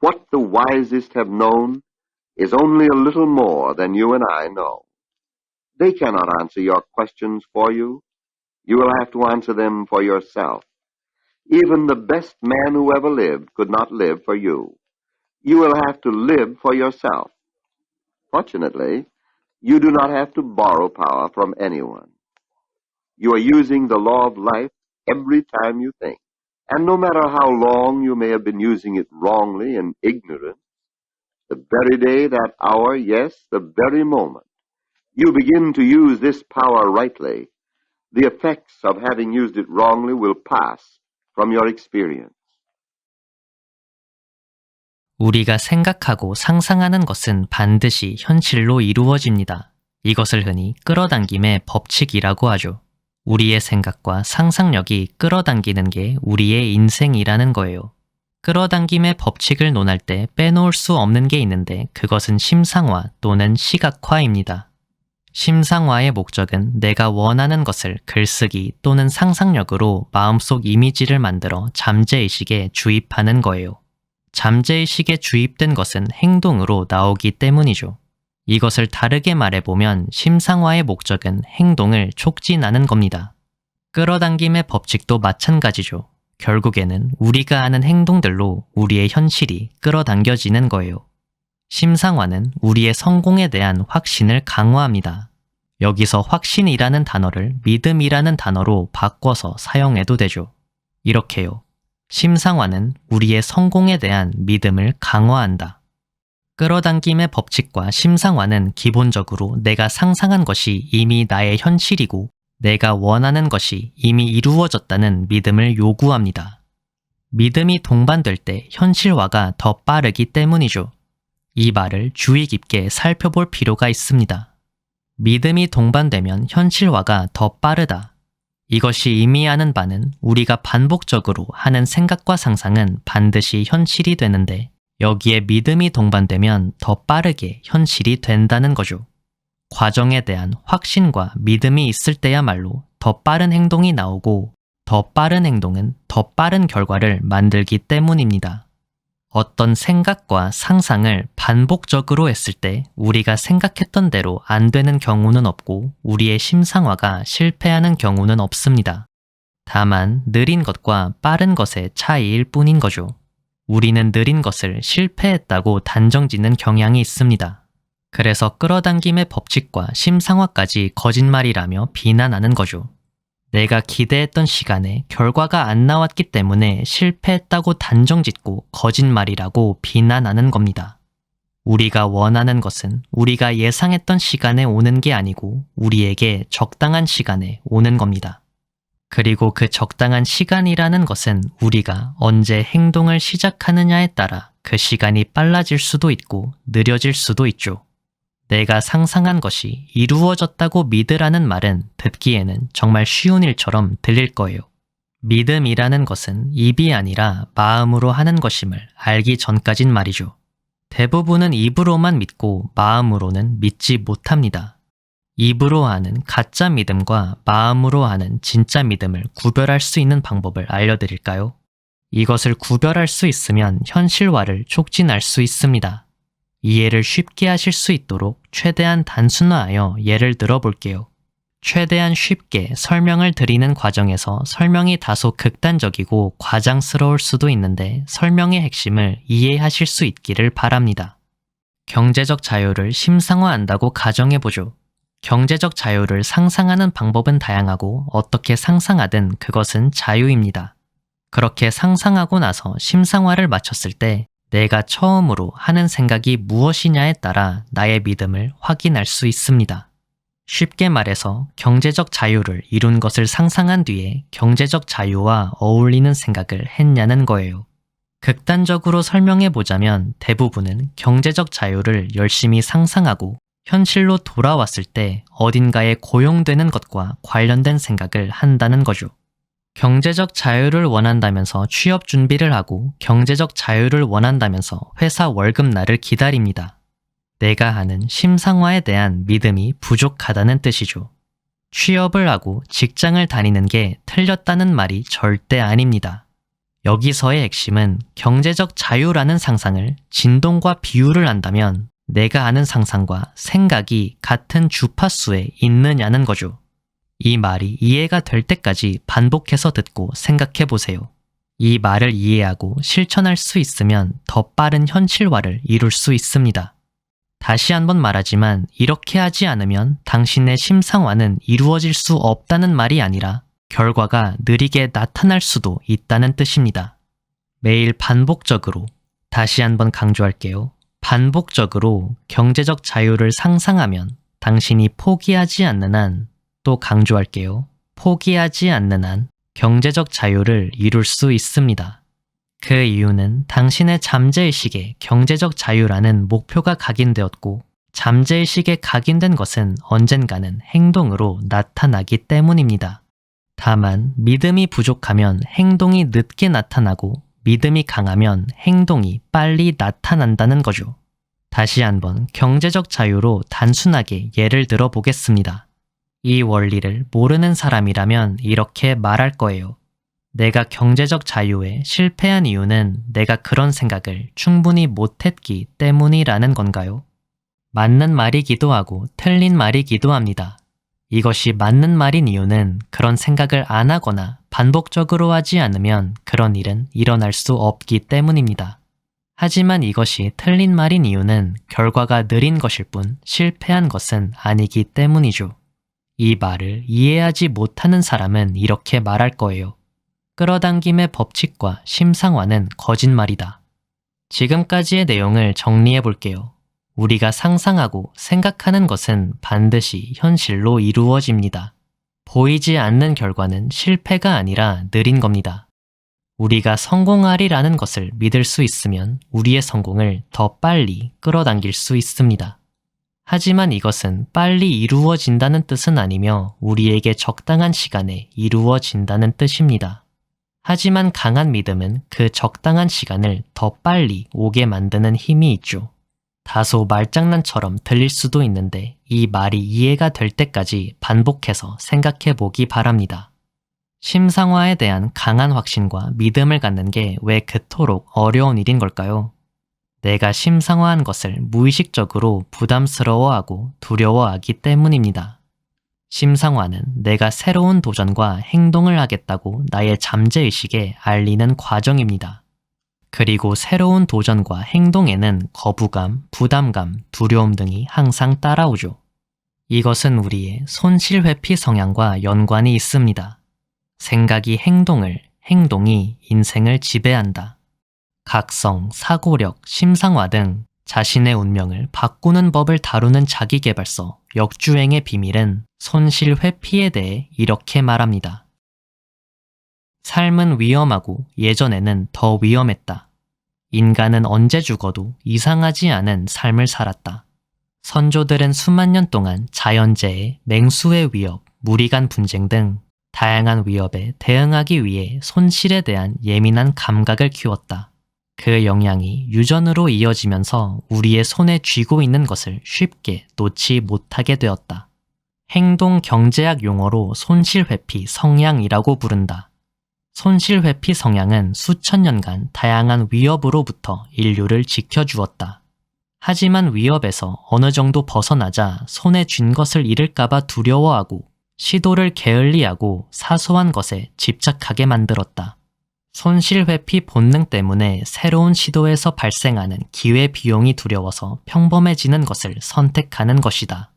What the wisest have known is only a little more than you and I know. They cannot answer your questions for you. You will have to answer them for yourself. Even the best man who ever lived could not live for you. You will have to live for yourself. Fortunately, you do not have to borrow power from anyone. You are using the law of life every time you think. And no matter how long you may have been using it wrongly and ignorant, the very day, that hour, yes, the very moment, you begin to use this power rightly, the effects of having used it wrongly will pass from your experience. 우리가 생각하고 상상하는 것은 반드시 현실로 이루어집니다. 이것을 흔히 끌어당김의 법칙이라고 하죠. 우리의 생각과 상상력이 끌어당기는 게 우리의 인생이라는 거예요. 끌어당김의 법칙을 논할 때 빼놓을 수 없는 게 있는데 그것은 심상화 또는 시각화입니다. 심상화의 목적은 내가 원하는 것을 글쓰기 또는 상상력으로 마음속 이미지를 만들어 잠재의식에 주입하는 거예요. 잠재의식에 주입된 것은 행동으로 나오기 때문이죠. 이것을 다르게 말해보면 심상화의 목적은 행동을 촉진하는 겁니다. 끌어당김의 법칙도 마찬가지죠. 결국에는 우리가 하는 행동들로 우리의 현실이 끌어당겨지는 거예요. 심상화는 우리의 성공에 대한 확신을 강화합니다. 여기서 확신이라는 단어를 믿음이라는 단어로 바꿔서 사용해도 되죠. 이렇게요. 심상화는 우리의 성공에 대한 믿음을 강화한다. 끌어당김의 법칙과 심상화는 기본적으로 내가 상상한 것이 이미 나의 현실이고 내가 원하는 것이 이미 이루어졌다는 믿음을 요구합니다. 믿음이 동반될 때 현실화가 더 빠르기 때문이죠. 이 말을 주의 깊게 살펴볼 필요가 있습니다. 믿음이 동반되면 현실화가 더 빠르다. 이것이 의미하는 바는 우리가 반복적으로 하는 생각과 상상은 반드시 현실이 되는데 여기에 믿음이 동반되면 더 빠르게 현실이 된다는 거죠. 과정에 대한 확신과 믿음이 있을 때야말로 더 빠른 행동이 나오고 더 빠른 행동은 더 빠른 결과를 만들기 때문입니다. 어떤 생각과 상상을 반복적으로 했을 때 우리가 생각했던 대로 안 되는 경우는 없고 우리의 심상화가 실패하는 경우는 없습니다. 다만 느린 것과 빠른 것의 차이일 뿐인 거죠. 우리는 느린 것을 실패했다고 단정 짓는 경향이 있습니다. 그래서 끌어당김의 법칙과 심상화까지 거짓말이라며 비난하는 거죠. 내가 기대했던 시간에 결과가 안 나왔기 때문에 실패했다고 단정 짓고 거짓말이라고 비난하는 겁니다. 우리가 원하는 것은 우리가 예상했던 시간에 오는 게 아니고 우리에게 적당한 시간에 오는 겁니다. 그리고 그 적당한 시간이라는 것은 우리가 언제 행동을 시작하느냐에 따라 그 시간이 빨라질 수도 있고 느려질 수도 있죠. 내가 상상한 것이 이루어졌다고 믿으라는 말은 듣기에는 정말 쉬운 일처럼 들릴 거예요. 믿음이라는 것은 입이 아니라 마음으로 하는 것임을 알기 전까진 말이죠. 대부분은 입으로만 믿고 마음으로는 믿지 못합니다. 입으로 하는 가짜 믿음과 마음으로 하는 진짜 믿음을 구별할 수 있는 방법을 알려드릴까요? 이것을 구별할 수 있으면 현실화를 촉진할 수 있습니다. 이해를 쉽게 하실 수 있도록 최대한 단순화하여 예를 들어 볼게요. 최대한 쉽게 설명을 드리는 과정에서 설명이 다소 극단적이고 과장스러울 수도 있는데 설명의 핵심을 이해하실 수 있기를 바랍니다. 경제적 자유를 심상화한다고 가정해보죠. 경제적 자유를 상상하는 방법은 다양하고 어떻게 상상하든 그것은 자유입니다. 그렇게 상상하고 나서 심상화를 마쳤을 때 내가 처음으로 하는 생각이 무엇이냐에 따라 나의 믿음을 확인할 수 있습니다. 쉽게 말해서 경제적 자유를 이룬 것을 상상한 뒤에 경제적 자유와 어울리는 생각을 했냐는 거예요. 극단적으로 설명해 보자면 대부분은 경제적 자유를 열심히 상상하고 현실로 돌아왔을 때 어딘가에 고용되는 것과 관련된 생각을 한다는 거죠. 경제적 자유를 원한다면서 취업 준비를 하고 경제적 자유를 원한다면서 회사 월급날을 기다립니다. 내가 하는 심상화에 대한 믿음이 부족하다는 뜻이죠. 취업을 하고 직장을 다니는 게 틀렸다는 말이 절대 아닙니다. 여기서의 핵심은 경제적 자유라는 상상을 진동과 비유를 한다면 내가 아는 상상과 생각이 같은 주파수에 있느냐는 거죠. 이 말이 이해가 될 때까지 반복해서 듣고 생각해 보세요. 이 말을 이해하고 실천할 수 있으면 더 빠른 현실화를 이룰 수 있습니다. 다시 한번 말하지만 이렇게 하지 않으면 당신의 심상화는 이루어질 수 없다는 말이 아니라 결과가 느리게 나타날 수도 있다는 뜻입니다. 매일 반복적으로, 다시 한번 강조할게요. 반복적으로 경제적 자유를 상상하면 당신이 포기하지 않는 한, 또 강조할게요. 포기하지 않는 한 경제적 자유를 이룰 수 있습니다. 그 이유는 당신의 잠재의식에 경제적 자유라는 목표가 각인되었고 잠재의식에 각인된 것은 언젠가는 행동으로 나타나기 때문입니다. 다만 믿음이 부족하면 행동이 늦게 나타나고 믿음이 강하면 행동이 빨리 나타난다는 거죠. 다시 한번 경제적 자유로 단순하게 예를 들어 보겠습니다. 이 원리를 모르는 사람이라면 이렇게 말할 거예요. 내가 경제적 자유에 실패한 이유는 내가 그런 생각을 충분히 못했기 때문이라는 건가요? 맞는 말이기도 하고 틀린 말이기도 합니다. 이것이 맞는 말인 이유는 그런 생각을 안 하거나 반복적으로 하지 않으면 그런 일은 일어날 수 없기 때문입니다. 하지만 이것이 틀린 말인 이유는 결과가 느린 것일 뿐 실패한 것은 아니기 때문이죠. 이 말을 이해하지 못하는 사람은 이렇게 말할 거예요. 끌어당김의 법칙과 심상화는 거짓말이다. 지금까지의 내용을 정리해 볼게요. 우리가 상상하고 생각하는 것은 반드시 현실로 이루어집니다. 보이지 않는 결과는 실패가 아니라 느린 겁니다. 우리가 성공하리라는 것을 믿을 수 있으면 우리의 성공을 더 빨리 끌어당길 수 있습니다. 하지만 이것은 빨리 이루어진다는 뜻은 아니며 우리에게 적당한 시간에 이루어진다는 뜻입니다. 하지만 강한 믿음은 그 적당한 시간을 더 빨리 오게 만드는 힘이 있죠. 다소 말장난처럼 들릴 수도 있는데 이 말이 이해가 될 때까지 반복해서 생각해 보기 바랍니다. 심상화에 대한 강한 확신과 믿음을 갖는 게 왜 그토록 어려운 일인 걸까요? 내가 심상화한 것을 무의식적으로 부담스러워하고 두려워하기 때문입니다. 심상화는 내가 새로운 도전과 행동을 하겠다고 나의 잠재의식에 알리는 과정입니다. 그리고 새로운 도전과 행동에는 거부감, 부담감, 두려움 등이 항상 따라오죠. 이것은 우리의 손실회피 성향과 연관이 있습니다. 생각이 행동을, 행동이 인생을 지배한다. 각성, 사고력, 심상화 등 자신의 운명을 바꾸는 법을 다루는 자기개발서 역주행의 비밀은 손실 회피에 대해 이렇게 말합니다. 삶은 위험하고 예전에는 더 위험했다. 인간은 언제 죽어도 이상하지 않은 삶을 살았다. 선조들은 수만 년 동안 자연재해, 맹수의 위협, 무리간 분쟁 등 다양한 위협에 대응하기 위해 손실에 대한 예민한 감각을 키웠다. 그 영향이 유전으로 이어지면서 우리의 손에 쥐고 있는 것을 쉽게 놓지 못하게 되었다. 행동 경제학 용어로 손실회피 성향이라고 부른다. 손실회피 성향은 수천 년간 다양한 위협으로부터 인류를 지켜주었다. 하지만 위협에서 어느 정도 벗어나자 손에 쥔 것을 잃을까봐 두려워하고 시도를 게을리하고 사소한 것에 집착하게 만들었다. 손실회피 본능 때문에 새로운 시도에서 발생하는 기회 비용이 두려워서 평범해지는 것을 선택하는 것이다.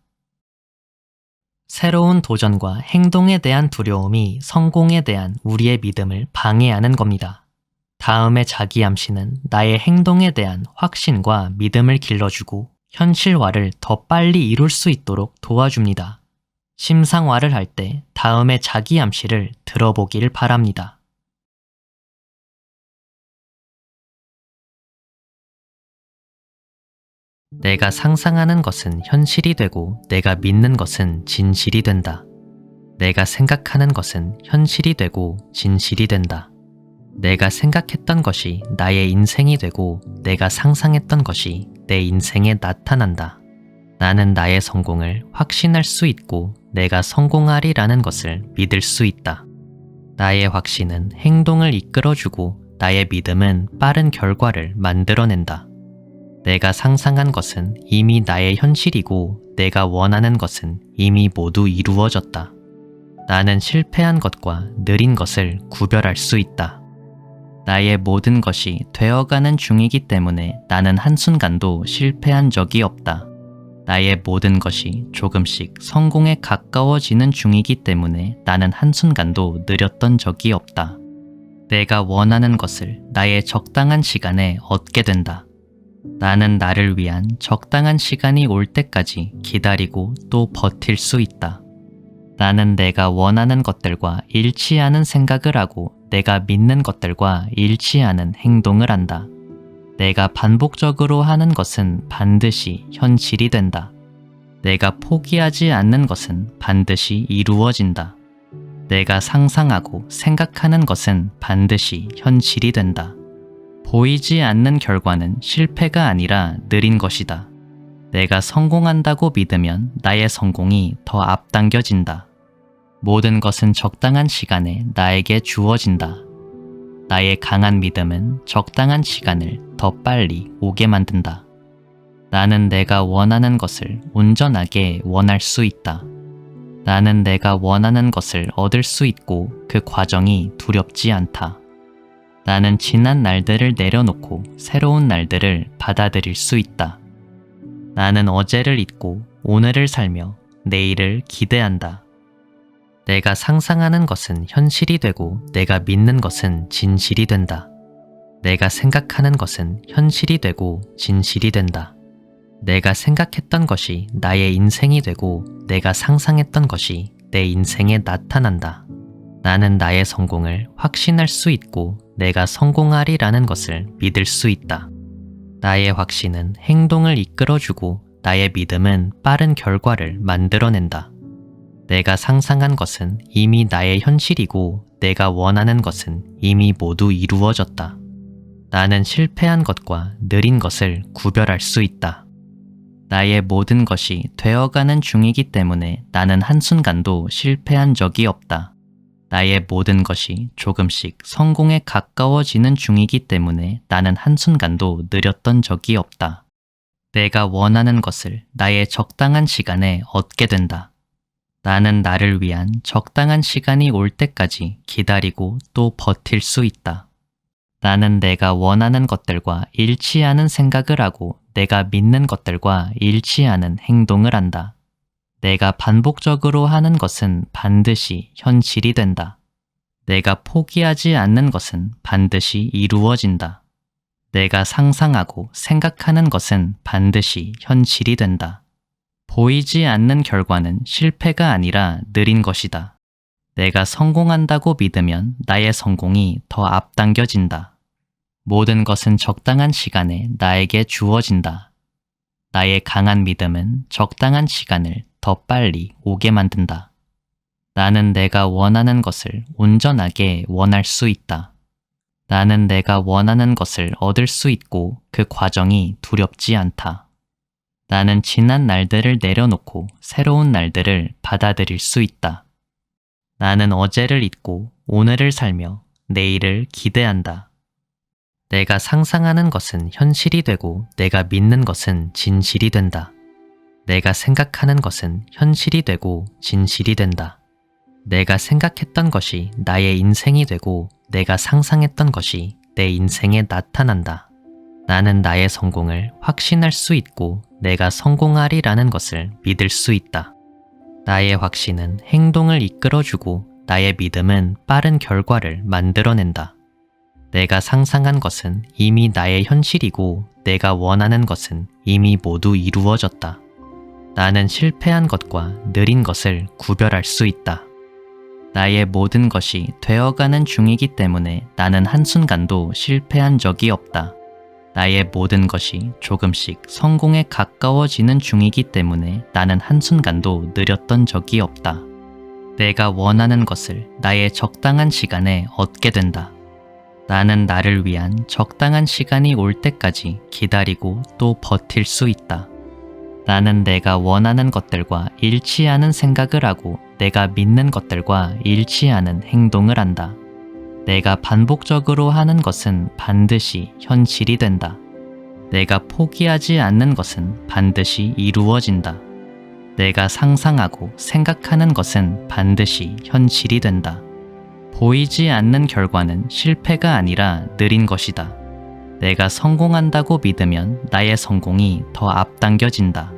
새로운 도전과 행동에 대한 두려움이 성공에 대한 우리의 믿음을 방해하는 겁니다. 다음에 자기 암시는 나의 행동에 대한 확신과 믿음을 길러주고 현실화를 더 빨리 이룰 수 있도록 도와줍니다. 심상화를 할 때 다음에 자기 암시를 들어보길 바랍니다. 내가 상상하는 것은 현실이 되고 내가 믿는 것은 진실이 된다. 내가 생각하는 것은 현실이 되고 진실이 된다. 내가 생각했던 것이 나의 인생이 되고 내가 상상했던 것이 내 인생에 나타난다. 나는 나의 성공을 확신할 수 있고 내가 성공하리라는 것을 믿을 수 있다. 나의 확신은 행동을 이끌어주고 나의 믿음은 빠른 결과를 만들어낸다. 내가 상상한 것은 이미 나의 현실이고 내가 원하는 것은 이미 모두 이루어졌다. 나는 실패한 것과 느린 것을 구별할 수 있다. 나의 모든 것이 되어가는 중이기 때문에 나는 한순간도 실패한 적이 없다. 나의 모든 것이 조금씩 성공에 가까워지는 중이기 때문에 나는 한순간도 느렸던 적이 없다. 내가 원하는 것을 나의 적당한 시간에 얻게 된다. 나는 나를 위한 적당한 시간이 올 때까지 기다리고 또 버틸 수 있다. 나는 내가 원하는 것들과 일치하는 생각을 하고 내가 믿는 것들과 일치하는 행동을 한다. 내가 반복적으로 하는 것은 반드시 현실이 된다. 내가 포기하지 않는 것은 반드시 이루어진다. 내가 상상하고 생각하는 것은 반드시 현실이 된다. 보이지 않는 결과는 실패가 아니라 느린 것이다. 내가 성공한다고 믿으면 나의 성공이 더 앞당겨진다. 모든 것은 적당한 시간에 나에게 주어진다. 나의 강한 믿음은 적당한 시간을 더 빨리 오게 만든다. 나는 내가 원하는 것을 온전하게 원할 수 있다. 나는 내가 원하는 것을 얻을 수 있고 그 과정이 두렵지 않다. 나는 지난 날들을 내려놓고 새로운 날들을 받아들일 수 있다. 나는 어제를 잊고 오늘을 살며 내일을 기대한다. 내가 상상하는 것은 현실이 되고 내가 믿는 것은 진실이 된다. 내가 생각하는 것은 현실이 되고 진실이 된다. 내가 생각했던 것이 나의 인생이 되고 내가 상상했던 것이 내 인생에 나타난다. 나는 나의 성공을 확신할 수 있고 내가 성공하리라는 것을 믿을 수 있다. 나의 확신은 행동을 이끌어주고 나의 믿음은 빠른 결과를 만들어낸다. 내가 상상한 것은 이미 나의 현실이고 내가 원하는 것은 이미 모두 이루어졌다. 나는 실패한 것과 느린 것을 구별할 수 있다. 나의 모든 것이 되어가는 중이기 때문에 나는 한순간도 실패한 적이 없다. 나의 모든 것이 조금씩 성공에 가까워지는 중이기 때문에 나는 한순간도 느렸던 적이 없다. 내가 원하는 것을 나의 적당한 시간에 얻게 된다. 나는 나를 위한 적당한 시간이 올 때까지 기다리고 또 버틸 수 있다. 나는 내가 원하는 것들과 일치하는 생각을 하고 내가 믿는 것들과 일치하는 행동을 한다. 내가 반복적으로 하는 것은 반드시 현실이 된다. 내가 포기하지 않는 것은 반드시 이루어진다. 내가 상상하고 생각하는 것은 반드시 현실이 된다. 보이지 않는 결과는 실패가 아니라 느린 것이다. 내가 성공한다고 믿으면 나의 성공이 더 앞당겨진다. 모든 것은 적당한 시간에 나에게 주어진다. 나의 강한 믿음은 적당한 시간을 더 빨리 오게 만든다. 나는 내가 원하는 것을 온전하게 원할 수 있다. 나는 내가 원하는 것을 얻을 수 있고 그 과정이 두렵지 않다. 나는 지난 날들을 내려놓고 새로운 날들을 받아들일 수 있다. 나는 어제를 잊고 오늘을 살며 내일을 기대한다. 내가 상상하는 것은 현실이 되고 내가 믿는 것은 진실이 된다. 내가 생각하는 것은 현실이 되고 진실이 된다. 내가 생각했던 것이 나의 인생이 되고 내가 상상했던 것이 내 인생에 나타난다. 나는 나의 성공을 확신할 수 있고 내가 성공하리라는 것을 믿을 수 있다. 나의 확신은 행동을 이끌어주고 나의 믿음은 빠른 결과를 만들어낸다. 내가 상상한 것은 이미 나의 현실이고 내가 원하는 것은 이미 모두 이루어졌다. 나는 실패한 것과 느린 것을 구별할 수 있다. 나의 모든 것이 되어가는 중이기 때문에 나는 한순간도 실패한 적이 없다. 나의 모든 것이 조금씩 성공에 가까워지는 중이기 때문에 나는 한순간도 느렸던 적이 없다. 내가 원하는 것을 나의 적당한 시간에 얻게 된다. 나는 나를 위한 적당한 시간이 올 때까지 기다리고 또 버틸 수 있다. 나는 내가 원하는 것들과 일치하는 생각을 하고 내가 믿는 것들과 일치하는 행동을 한다. 내가 반복적으로 하는 것은 반드시 현실이 된다. 내가 포기하지 않는 것은 반드시 이루어진다. 내가 상상하고 생각하는 것은 반드시 현실이 된다. 보이지 않는 결과는 실패가 아니라 느린 것이다. 내가 성공한다고 믿으면 나의 성공이 더 앞당겨진다.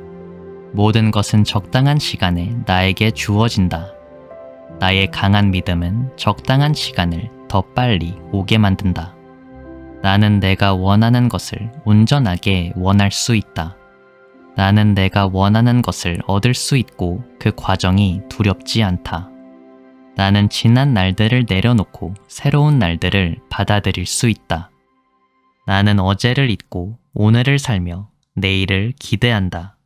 모든 것은 적당한 시간에 나에게 주어진다. 나의 강한 믿음은 적당한 시간을 더 빨리 오게 만든다. 나는 내가 원하는 것을 온전하게 원할 수 있다. 나는 내가 원하는 것을 얻을 수 있고 그 과정이 두렵지 않다. 나는 지난 날들을 내려놓고 새로운 날들을 받아들일 수 있다. 나는 어제를 잊고 오늘을 살며 내일을 기대한다.